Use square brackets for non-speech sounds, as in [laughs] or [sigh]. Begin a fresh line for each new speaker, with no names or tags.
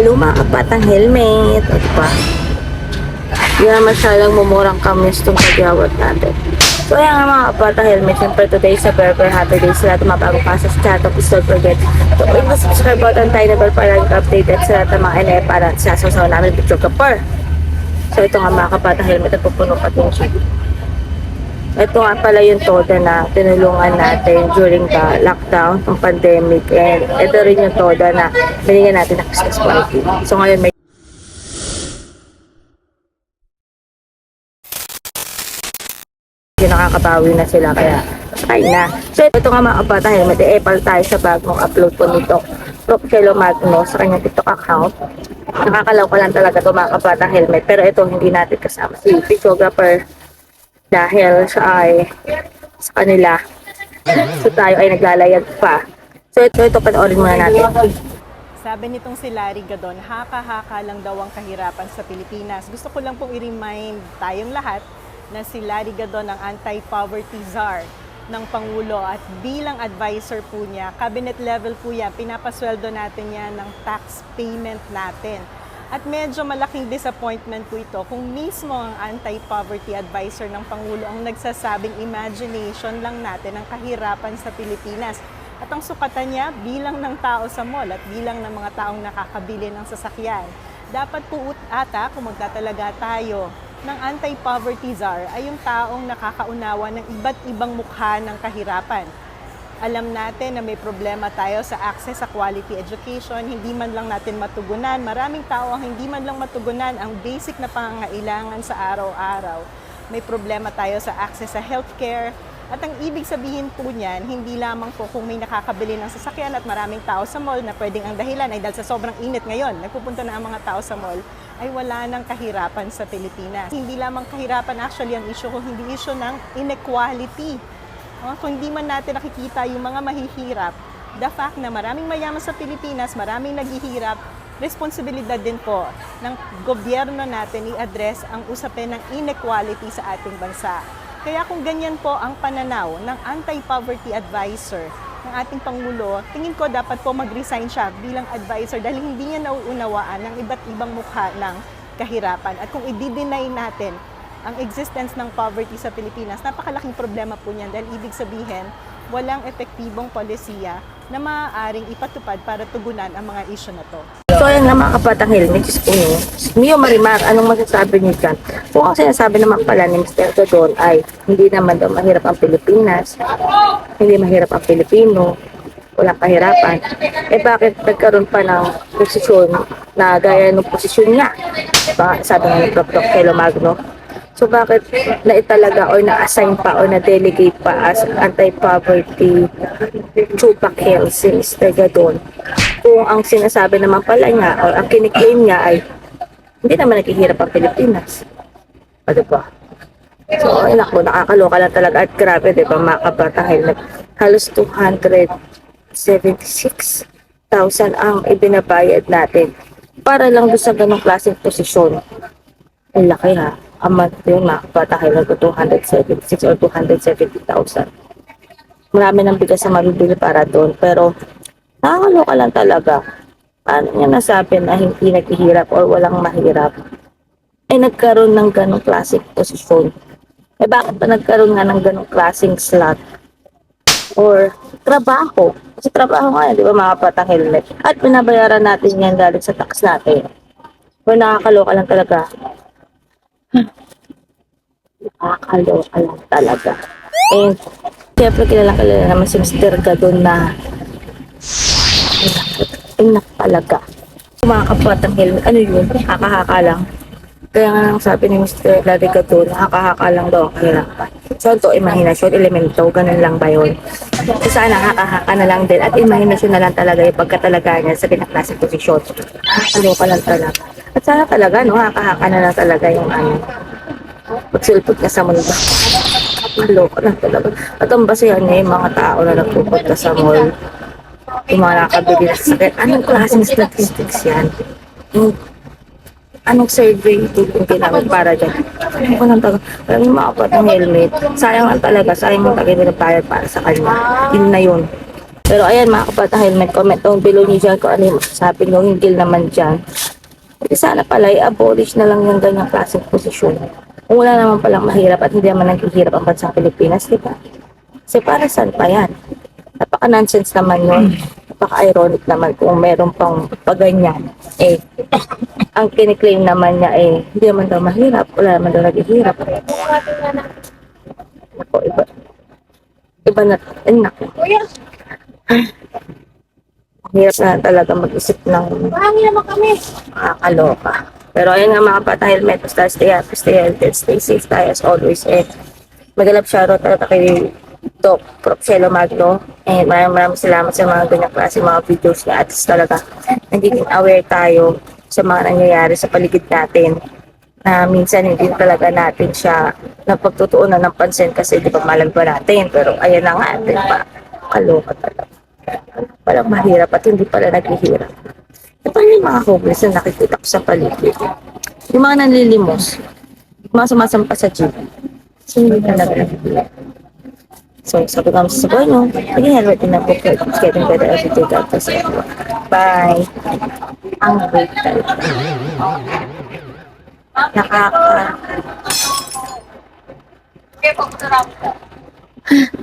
Luma ka patang helmet. At pa. Hindi na masyadong mumurang kamis itong kagawad natin. So ayan nga mga kapatang helmet. Siyempre today sa Burger Happy Days sa lahat ng mga bagong pasok sa chat. Please don't forget to click the subscribe button tayo na bell para updated sa lahat ng mga NF para sa sasaw namin picture kapar. So ito nga mga kapatang helmet at pupuno pa itong siya. Ito nga pala yung toda na tinulungan natin during the lockdown, ng pandemic. And ito rin yung toda na binigyan natin ng Christmas party. So ngayon may Medyo nakakabawi na sila kaya try na. So ito nga mga kabata helmet, i-epal tayo sa bagong upload po nito. Rockelo Magno sa kanyang TikTok account. Nakakalaw ko lang talaga ito mga kabata helmet. Pero ito hindi natin kasama si videographer dahil siya ay sa kanila. So tayo ay naglalayag pa. So ito, ito panoorin muna natin.
Sabi nitong si Larry Gadon, haka-haka lang daw ang kahirapan sa Pilipinas. Gusto ko lang pong i-remind tayong lahat na si Larry Gadon ang anti-poverty czar ng Pangulo at bilang advisor po niya, cabinet level po yan, pinapasweldo natin yan ng tax payment natin. At medyo malaking disappointment po ito kung mismo ang anti-poverty advisor ng Pangulo ang nagsasabing imagination lang natin ang kahirapan sa Pilipinas. At ang sukatan niya bilang ng tao sa mall at bilang ng mga taong nakakabili ng sasakyan. Dapat po ata kung magtatalaga tayo ng anti-poverty czar ay yung taong nakakaunawa ng iba't ibang mukha ng kahirapan. Alam natin na may problema tayo sa access sa quality education, hindi man lang natin matugunan. Maraming tao ang hindi man lang matugunan ang basic na pangangailangan sa araw-araw. May problema tayo sa access sa healthcare, at ang ibig sabihin po niyan, hindi lamang po kung may nakakabili ng sasakyan at maraming tao sa mall na pwedeng ang dahilan ay dahil sa sobrang init ngayon, nagpupunta na ang mga tao sa mall, ay wala nang kahirapan sa Pilipinas. Hindi lamang kahirapan actually ang issue ko, hindi issue ng inequality. Uh, kung hindi man natin nakikita yung mga mahihirap, the fact na maraming mayaman sa Pilipinas, maraming naghihirap, responsibilidad din po ng gobyerno natin i-address ang usapin ng inequality sa ating bansa. Kaya kung ganyan po ang pananaw ng anti-poverty advisor ng ating Pangulo, tingin ko dapat po mag-resign siya bilang advisor dahil hindi niya nauunawaan ng iba't ibang mukha ng kahirapan. At kung i-deny natin ang existence ng poverty sa Pilipinas, napakalaking problema po niyan dahil ibig sabihin, walang epektibong polisiya na maaaring ipatupad para tugunan ang mga issue na to.
So ayan nga mga kapatang helmet, Diyos po niyo. Mio Marimar, anong masasabi niyo dyan? Kung ang sinasabi naman pala ni Mr. Dodon ay hindi naman daw mahirap ang Pilipinas, hindi mahirap ang Pilipino, walang kahirapan, eh bakit nagkaroon pa ng posisyon na gaya ng posisyon niya? Ba, sabi nga ni Prof. Kelo Magno. So bakit naitalaga or na-assign pa or na-delegate pa as anti-poverty Tupac Hill si Mr. Gadon? Kung ang sinasabi naman pala niya or ang kiniklaim niya ay hindi naman naghihirap ang Pilipinas. O diba? So, ay naku, nakakaloka lang talaga at grabe, di ba, mga kabata helmet. Halos 276,000 ang ibinabayad natin para lang doon sa ganong klaseng posisyon. Ang laki ha. Ang month yun, mga kabata helmet ko 276 or 270,000. Marami ng bigas na mabibili para doon. Pero, nakakaloka lang talaga. Paano niya nasabi na hindi naghihirap or walang mahirap? ay nagkaroon ng ganong klaseng posisyon. Eh bakit ba nagkaroon nga ng ganong klaseng slot? Or trabaho. Kasi trabaho nga di ba mga patang helmet? At binabayaran natin yan galing sa tax natin. O nakakaloka lang talaga. Nakakaloka lang talaga. And syempre kilala kilala naman si Mr. Gadon na inak talaga. Mga kapatang helmet, ano yun? Haka-haka lang. Kaya nga nang sabi ni Mr. Larry Gato, nakakahaka lang daw ang kahirapan. So, ito, imahinasyon, elemento, ganun lang ba yun? So, sana nakakahaka na lang din at imahinasyon na lang talaga yung pagkatalaga niya sa pinaklaseng posisyon. Nakakaloka lang talaga. At sana talaga, no, nakakahaka na lang talaga yung ano, pagsilpot niya sa mundo. Nakakaloka lang talaga. At ang basehan niya yung mga tao na nagpupunta sa mall, yung mga nakabili sa sakit. Anong klaseng statistics yan? Yung anong survey yung ginamit para dyan. Ano ko lang talaga. Alam yung mga kapat ng helmet, sayang lang talaga, sayang yung tagay nila bayad para sa kanya. Yun na yun. Pero ayan mga kapatang helmet, comment down below niyo dyan kung ano yung masasabi nyo, hinggil naman dyan. Kasi sana pala, i-abolish na lang yung ganyang klaseng posisyon. Kung wala naman palang mahirap at hindi naman naghihirap ang bansang Pilipinas, di ba? Kasi para saan pa yan? Napaka-nonsense naman yun. Napaka-ironic naman kung meron pang paganyan. Eh, ang kiniklaim naman niya eh, hindi naman daw mahirap, wala naman daw naghihirap. Ako, iba. Iba na, ay naku. Hirap na talaga mag-isip ng makakaloka. Pero ayun nga mga bata helmet, basta stay happy, stay healthy, stay safe tayo as always. And magalap shoutout talaga kay Doc Prof. Shelo Magno. And maraming maraming salamat sa mga ganyang klase mga videos niya. At talaga nagiging aware tayo sa mga nangyayari sa paligid natin na minsan hindi talaga natin siya napagtutuunan ng pansin kasi di ba malam pa natin. Pero ayan na nga, di ba? Kaloka talaga. Parang mahirap at hindi pala naghihirap. E paano yung mga homeless na nakikita ko sa paligid? Yung mga nanlilimos, yung mga sumasampa sa jeep. So, hindi talaga naghihirap. So, sabi ko sa buhay nyo, maging helmet din ang book. It's getting better every day. God bless everyone. Bye. Ang great talaga. Nakaka... [laughs]